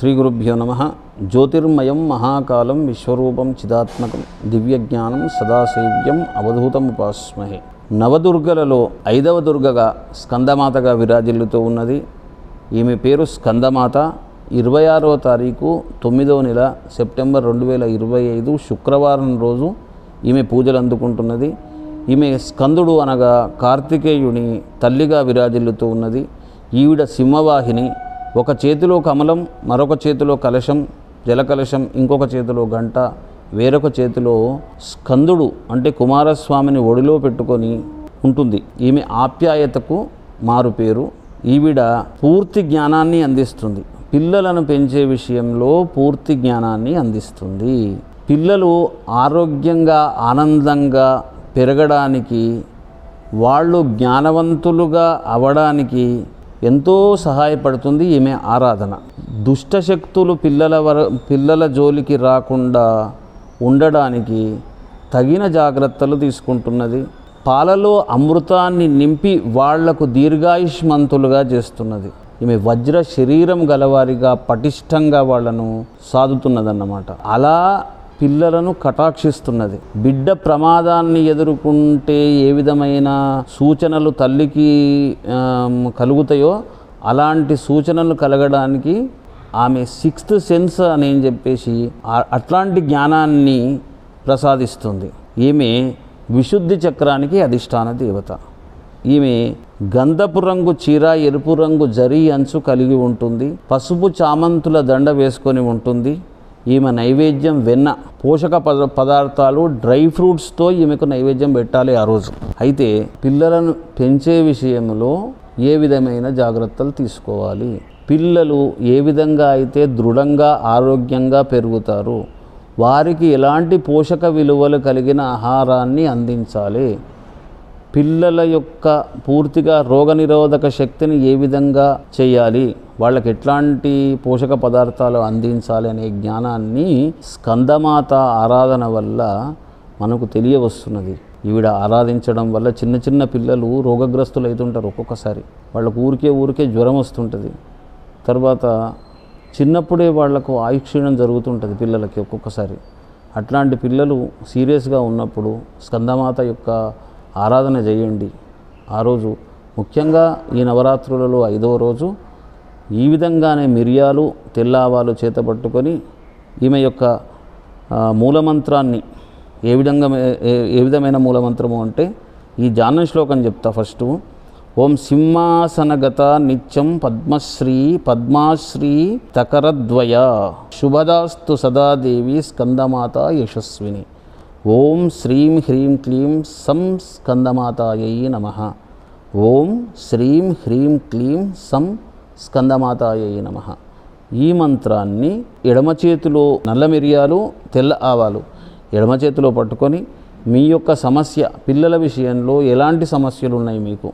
శ్రీ గురుభ్యో నమ. జ్యోతిర్మయం మహాకాలం విశ్వరూపం చిదాత్మకం దివ్యజ్ఞానం సదాశైవ్యం అవధూతం ఉపాస్మహే. నవదుర్గలలో ఐదవ దుర్గగా స్కందమాతగా విరాజిల్లుతూ ఉన్నది. ఈమె పేరు స్కందమాత. ఇరవై ఆరవ తారీఖు తొమ్మిదవ నెల సెప్టెంబర్ రెండు వేల ఇరవై ఐదు శుక్రవారం రోజు ఈమె పూజలు అందుకుంటున్నది. ఈమె స్కందుడు అనగా కార్తికేయుని తల్లిగా విరాజిల్లుతూ ఉన్నది. ఈవిడ సింహవాహిని ఒక చేతిలో కమలం మరొక చేతిలో కలశం జలకలశం ఇంకొక చేతిలో గంట వేరొక చేతిలో స్కందుడు అంటే కుమారస్వామిని ఒడిలో పెట్టుకొని ఉంటుంది. ఈమె ఆప్యాయతకు మారు పేరు. ఈవిడ పూర్తి జ్ఞానాన్ని అందిస్తుంది. పిల్లలను పెంచే విషయంలో పూర్తి జ్ఞానాన్ని అందిస్తుంది. పిల్లలు ఆరోగ్యంగా ఆనందంగా పెరగడానికి వాళ్ళు జ్ఞానవంతులుగా అవడానికి ఎంతో సహాయపడుతుంది ఈమె ఆరాధన. దుష్టశక్తులు పిల్లల వర పిల్లల జోలికి రాకుండా ఉండడానికి తగిన జాగ్రత్తలు తీసుకుంటున్నది. పాలలో అమృతాన్ని నింపి వాళ్ళకు దీర్ఘాయుష్మంతులుగా చేస్తున్నది. ఈమె వజ్ర శరీరం గలవారిగా పటిష్టంగా వాళ్ళను సాదుతున్నదన్నమాట. అలా పిల్లలను కటాక్షిస్తున్నది. బిడ్డ ప్రమాదాన్ని ఎదుర్కొంటే ఏ విధమైన సూచనలు తల్లికి కలుగుతాయో అలాంటి సూచనలు కలగడానికి ఆమె సిక్స్త్ సెన్స్ అని చెప్పేసి అట్లాంటి జ్ఞానాన్ని ప్రసాదిస్తుంది. ఈమె విశుద్ధి చక్రానికి అధిష్టాన దేవత. ఈమె గంధపు రంగు చీర ఎరుపు రంగు జరీ అంచు కలిగి ఉంటుంది. పసుపు చామంతుల దండ వేసుకొని ఉంటుంది. ఈమె నైవేద్యం వెన్న పోషక పద పదార్థాలు డ్రై ఫ్రూట్స్తో ఈమెకు నైవేద్యం పెట్టాలి ఆ రోజు. అయితే పిల్లలను పెంచే విషయంలో ఏ విధమైన జాగ్రత్తలు తీసుకోవాలి? పిల్లలు ఏ విధంగా అయితే దృఢంగా ఆరోగ్యంగా పెరుగుతారు? వారికి ఎలాంటి పోషక విలువలు కలిగిన ఆహారాన్ని అందించాలి? పిల్లల యొక్క పూర్తిగా రోగనిరోధక శక్తిని ఏ విధంగా చేయాలి? వాళ్ళకి ఎట్లాంటి పోషక పదార్థాలు అందించాలి అనే జ్ఞానాన్ని స్కందమాత ఆరాధన వల్ల మనకు తెలియవస్తున్నది. ఈవిడ ఆరాధించడం వల్ల చిన్న చిన్న పిల్లలు రోగగ్రస్తులు అవుతుంటారు ఒక్కొక్కసారి. వాళ్ళకు ఊరికే ఊరికే జ్వరం వస్తుంటుంది. తర్వాత చిన్నప్పుడే వాళ్ళకు ఆయుక్షీణం జరుగుతుంటుంది పిల్లలకి ఒక్కొక్కసారి. అట్లాంటి పిల్లలు సీరియస్గా ఉన్నప్పుడు స్కందమాత యొక్క ఆరాధన చేయండి. ఆ రోజు ముఖ్యంగా ఈ నవరాత్రులలో ఐదవ రోజు ఈ విధంగానే మిరియాలు తెల్లావాలు చేత పట్టుకొని ఈమె యొక్క మూలమంత్రాన్ని ఏ విధంగా ఏ- ఏ విధమైన మూలమంత్రము అంటే ఈ జాన శ్లోకం చెప్తా ఫస్ట్. ఓం సింహాసనగత నిత్యం పద్మశ్రీ పద్మాశ్రీ తకరద్వయ. శుభదాస్తు సదాదేవి స్కందమాత యశస్విని. ఓం శ్రీం హ్రీం క్లీం సం స్కందమాతాయై నమ. ఓం శ్రీం హ్రీం క్లీం సం స్కందమాతాయై నమ. ఈ మంత్రాన్ని ఎడమ చేతిలో నల్ల మిరియాలు తెల్ల ఆవాలు ఎడమ చేతిలో పట్టుకొని మీ యొక్క సమస్య పిల్లల విషయంలో ఎలాంటి సమస్యలు ఉన్నాయి మీకు?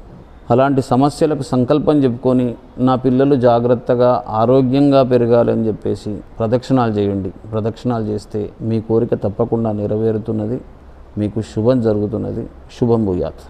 అలాంటి సమస్యలకు సంకల్పం చెప్పుకొని నా పిల్లలు జాగ్రత్తగా ఆరోగ్యంగా పెరగాలని చెప్పేసి ప్రదక్షిణాలు చేయండి. ప్రదక్షిణాలు చేస్తే మీ కోరిక తప్పకుండా నెరవేరుతున్నది. మీకు శుభం జరుగుతున్నది. శుభం భూయాత్.